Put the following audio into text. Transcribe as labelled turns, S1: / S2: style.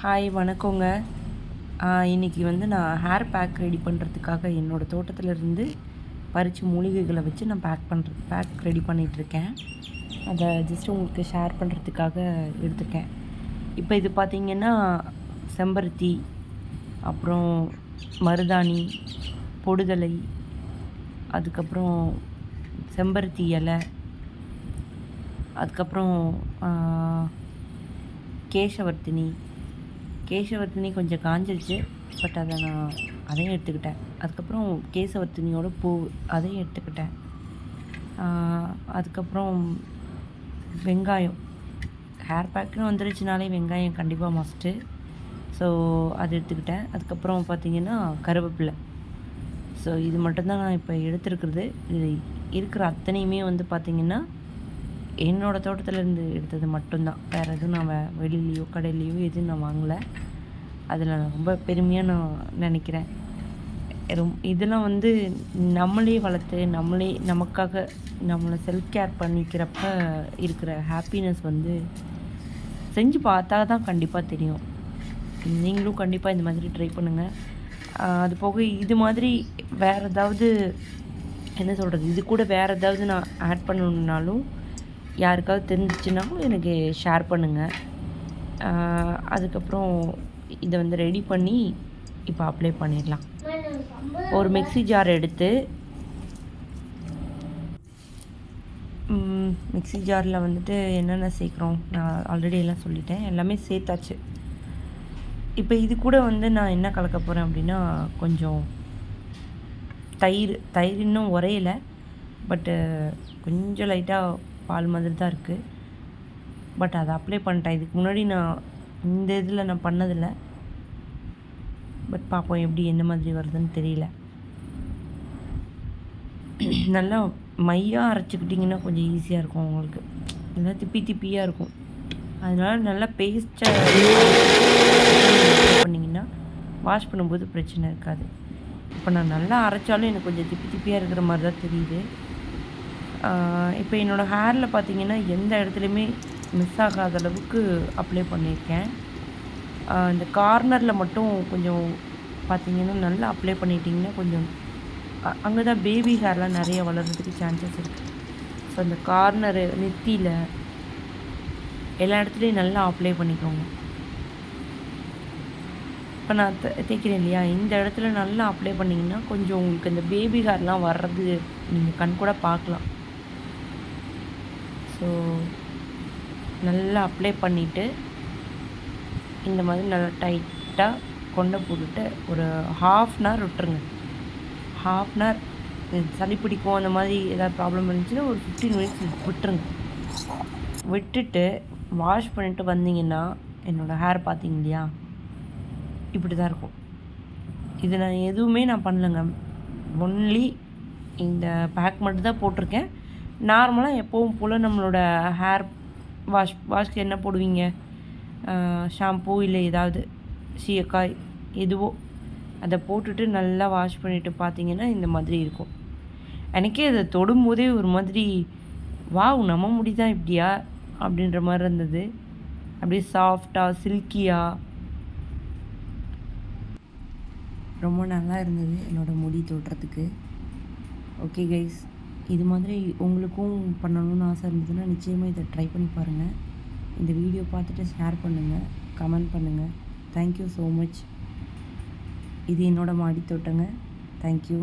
S1: Hi வணக்கங்க. இன்றைக்கி வந்து நான் ஹேர் பேக் ரெடி பண்ணுறதுக்காக என்னோடய தோட்டத்திலேருந்து பறித்து மூலிகைகளை வச்சு நான் பேக் பண்ணுறது பேக் ரெடி பண்ணிகிட்ருக்கேன் அதை ஜஸ்ட் உங்களுக்கு ஷேர் பண்ணுறதுக்காக எடுத்துக்கேன் இப்போ இது பார்த்திங்கன்னா செம்பருத்தி அப்புறம் மருதாணி பொடுதலை அதுக்கப்புறம் செம்பருத்தி இலை அதுக்கப்புறம் கேசவர்த்தினி கேசவர்த்தினி கொஞ்சம் காஞ்சிருச்சு. பட் அதை நான் அதையும் எடுத்துக்கிட்டேன். அதுக்கப்புறம் கேசவர்த்தினியோட பூ அதையும் எடுத்துக்கிட்டேன். அதுக்கப்புறம் வெங்காயம். ஹேர் பேக்குன்னு வந்துருச்சுனாலே வெங்காயம் கண்டிப்பாக மஸ்ட்டு ஸோ அது எடுத்துக்கிட்டேன். அதுக்கப்புறம் பார்த்தீங்கன்னா கருவேப்பிலை. ஸோ இது மட்டும்தான் நான் இப்போ எடுத்துருக்கிறது. இது இருக்கிற அத்தனையுமே வந்து பார்த்திங்கன்னா என்னோடய தோட்டத்துலேருந்து எடுத்தது மட்டும்தான். வேறு எதுவும் நான் வெளியிலையோ கடையிலையோ எதுவும் நான் வாங்கலை. அதில் நான் ரொம்ப பெருமையாக நான் நினைக்கிறேன். ரொம் இதெல்லாம் வந்து நம்மளே வளர்த்து நம்மளே நமக்காக நம்மளை செல்ஃப் கேர் பண்ணிக்கிறப்ப இருக்கிற ஹாப்பினஸ் வந்து செஞ்சு பார்த்தா தான் கண்டிப்பாக தெரியும். நீங்களும் கண்டிப்பாக இந்த மாதிரி ட்ரை பண்ணுங்கள் அது போக இது மாதிரி வேறு ஏதாவது என்ன சொல்கிறது இது கூட வேறு ஏதாவது நான் ஆட் பண்ணணுன்னாலும் யாருக்காவது தெரிஞ்சிச்சுனாலும் எனக்கு ஷேர் பண்ணுங்கள் அதுக்கப்புறம் இதை வந்து ரெடி பண்ணி இப்போ அப்ளை பண்ணிடலாம். ஒரு மிக்ஸி ஜார் எடுத்து மிக்ஸி ஜாரில் வந்துட்டு என்னென்ன சேர்க்குறோம்? நான் ஆல்ரெடி எல்லாம் சொல்லிட்டேன். எல்லாமே சேர்த்தாச்சு. இப்போ இது கூட வந்து நான் என்ன கலக்க போகிறேன் அப்படின்னா கொஞ்சம் தயிர் தயிர் இன்னும் உரையலை பட்டு கொஞ்சம் லைட்டாக பால் மாதிரி தான் இருக்குது பட் அதை அப்ளை பண்ணிட்டேன். இதுக்கு முன்னாடி நான் இந்த இதில் நான் பண்ணதில்லை. பட் பார்ப்போம் எப்படி என்ன மாதிரி வருதுன்னு தெரியல. நல்லா மையாக அரைச்சிக்கிட்டிங்கன்னா கொஞ்சம் ஈஸியாக இருக்கும் உங்களுக்கு. நல்லா திப்பி திப்பியாக இருக்கும். அதனால் நல்லா பேஸ்ட்டாக பண்ணிங்கன்னா வாஷ் பண்ணும்போது பிரச்சனை இருக்காது. இப்போ நான் நல்லா அரைச்சாலும் எனக்கு கொஞ்சம் திப்பி திப்பியாக இருக்கிற மாதிரி தான் தெரியுது. இப்போ என்னோடய ஹேரில் பார்த்தீங்கன்னா எந்த இடத்துலையுமே மிஸ் ஆகாத அளவுக்கு அப்ளை பண்ணியிருக்கேன் இந்த கார்னரில் மட்டும் கொஞ்சம் பார்த்தீங்கன்னா நல்லா அப்ளை பண்ணிட்டீங்கன்னா கொஞ்சம் அங்கே தான் பேபி ஹேர்லாம் நிறைய வளர்கிறதுக்கு சான்சஸ் இருக்குது ஸோ அந்த கார்னரு நெத்தியில் எல்லா இடத்துலையும் நல்லா அப்ளை பண்ணிக்கோங்க. இப்போ நான் தேய்க்கிறேன் இல்லையா? இந்த இடத்துல நல்லா அப்ளை பண்ணிங்கன்னா கொஞ்சம் உங்களுக்கு இந்த பேபி ஹேர்லாம் வர்றது நீங்கள் கண் கூட பார்க்கலாம். ஸோ நல்லா அப்ளை பண்ணிவிட்டு இந்த மாதிரி நல்லா டைட்டாக கொண்டை போட்டுட்டு ஒரு ஹாஃப் அன் ஹவர் விட்டுருங்க. ஹாஃப் அன் ஹவர் சளி பிடிக்கும் அந்த மாதிரி ஏதாவது ப்ராப்ளம் இருந்துச்சுன்னா ஒரு ஃபிஃப்டீன் மினிட்ஸ் விட்டுருங்க. விட்டுட்டு வாஷ் பண்ணிட்டு வந்தீங்கன்னா என்னோடய ஹேர் பார்த்தீங்க இல்லையா? இப்படி தான் இருக்கும். இது நான் எதுவுமே நான் பண்ணலைங்க. ஒன்லி இந்த பேக் மட்டும் தான் போட்டிருக்கேன். நார்மலாக எப்போவும் போல் நம்மளோட ஹேர் வாஷ் வாஷ்க்கு என்ன போடுவீங்க? ஷாம்பூ இல்லை ஏதாவது சீயக்காய் எதுவோ அதை போட்டுட்டு நல்லா வாஷ் பண்ணிவிட்டு பார்த்தீங்கன்னா இந்த மாதிரி இருக்கும். எனக்கே அதை தொடும்போதே ஒரு மாதிரி வாவ் நம்ம முடி தான் இப்படியா? அப்படின்ற மாதிரி இருந்தது. அப்படியே சாஃப்டாக சில்கியாக ரொம்ப நல்லா இருந்தது என்னோடய முடி தொடுறதுக்கு. ஓகே கைஸ் இது மாதிரி உங்களுக்கும் பண்ணணும்னு ஆசை இருந்ததுன்னா நிச்சயமாக இதை ட்ரை பண்ணி பாருங்கள் இந்த வீடியோ பார்த்துட்டு ஷேர் பண்ணுங்கள் கமெண்ட் பண்ணுங்கள் தேங்க்யூ ஸோ மச் இது என்னோடய மாடி தோட்டங்க. தேங்க்யூ